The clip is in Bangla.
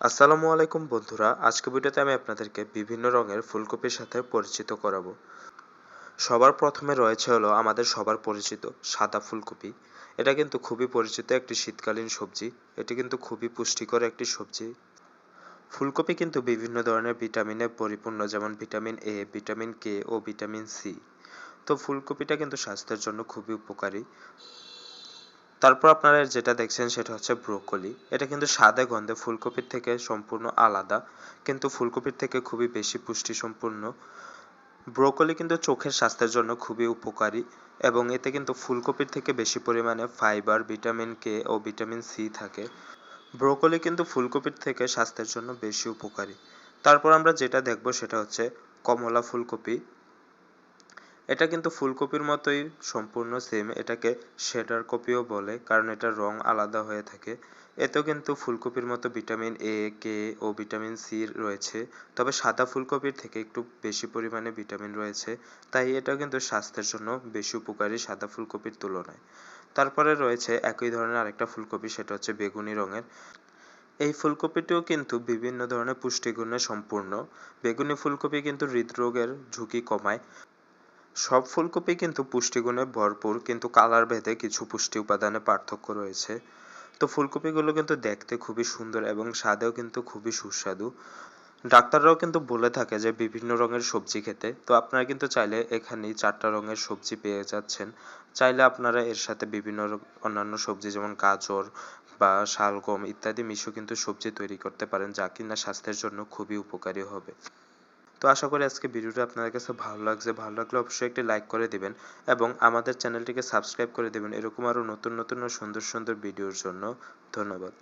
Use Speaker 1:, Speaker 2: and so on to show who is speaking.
Speaker 1: আসসালামু আলাইকুম বন্ধুরা, আজকে ভিডিওতে আমি আপনাদেরকে বিভিন্ন রঙের ফুলকপির সাথে পরিচিত করাবো। সবার প্রথমে রয়েছে হলো আমাদের সবার পরিচিত সাদা ফুলকপি। এটা কিন্তু খুবই পরিচিত একটি শীতকালীন সবজি, এটি কিন্তু খুবই পুষ্টিকর একটি সবজি। ফুলকপি কিন্তু বিভিন্ন ধরনের ভিটামিনে পরিপূর্ণ, যেমন ভিটামিন এ, ভিটামিন কে ও ভিটামিন সি। তো ফুলকপিটা কিন্তু স্বাস্থ্যের জন্য খুবই উপকারী। তারপর আপনারা যেটা দেখছেন সেটা হচ্ছে ব্রোকলি। এটা কিন্তু স্বাদে গন্ধে ফুলকপির থেকে সম্পূর্ণ আলাদা, কিন্তু ফুলকপির থেকে খুবই বেশি পুষ্টি সম্পূর্ণ ব্রোকলি কিন্তু চোখের স্বাস্থ্যের জন্য খুবই উপকারী এবং এতে কিন্তু ফুলকপির থেকে বেশি পরিমাণে ফাইবার, ভিটামিন কে ও ভিটামিন সি থাকে। ব্রোকলি কিন্তু ফুলকপির থেকে স্বাস্থ্যের জন্য বেশি উপকারী। তারপর আমরা যেটা দেখব সেটা হচ্ছে কমলা ফুলকপি। এটা কিন্তু ফুলকপির মতোই সম্পূর্ণ সেম এটাকে শেডার কপিও বলে, কারণ এটার রং আলাদা হয়ে থাকে। এতেও কিন্তু ফুলকপির মতো ভিটামিন এ কে ও ভিটামিন সি রয়েছে। তবে সাদা ফুলকপির থেকে একটু বেশি পরিমাণে ভিটামিন রয়েছে, তাই এটা কিন্তু স্বাস্থ্যের জন্য বেশি উপকারী সাদা ফুলকপির তুলনায়। তারপরে রয়েছে একই ধরনের আরেকটা ফুলকপি, সেটা হচ্ছে বেগুনি রঙের। এই ফুলকপিটিও কিন্তু বিভিন্ন ধরনের পুষ্টিগুণে সম্পূর্ণ। বেগুনি ফুলকপি কিন্তু হৃদরোগের ঝুঁকি কমায়। সব ফুলকপি কিন্তু পুষ্টিগুণে ভরপুর, কিন্তু কালার ভেদে কিছু পুষ্টি উপাদানে পার্থক্য রয়েছে। তো ফুলকপিগুলো কিন্তু দেখতে খুবই সুন্দর এবং স্বাদেও কিন্তু খুবই সুস্বাদু। ডাক্তাররাও কিন্তু বলে থাকে যে বিভিন্ন রঙের সবজি খেতে। তো আপনারা কিন্তু চাইলে এখানেই চারটা রঙের সবজি পেয়ে যাচ্ছেন। চাইলে আপনারা এর সাথে বিভিন্ন অন্যান্য সবজি যেমন গাজর বা শালগম ইত্যাদি মিশিয়ে কিন্তু সবজি তৈরি করতে পারেন, যা কিনা স্বাস্থ্যের জন্য খুবই উপকারী হবে। তো আশা করি আজকে ভিডিওটা আপনাদের কাছে ভালো লাগছে। ভালো লাগলে অবশ্যই একটি লাইক করে দিবেন এবং আমাদের চ্যানেলটিকে সাবস্ক্রাইব করে দিবেন। এরকম আরও নতুন নতুন ও সুন্দর সুন্দর ভিডিওর জন্য ধন্যবাদ।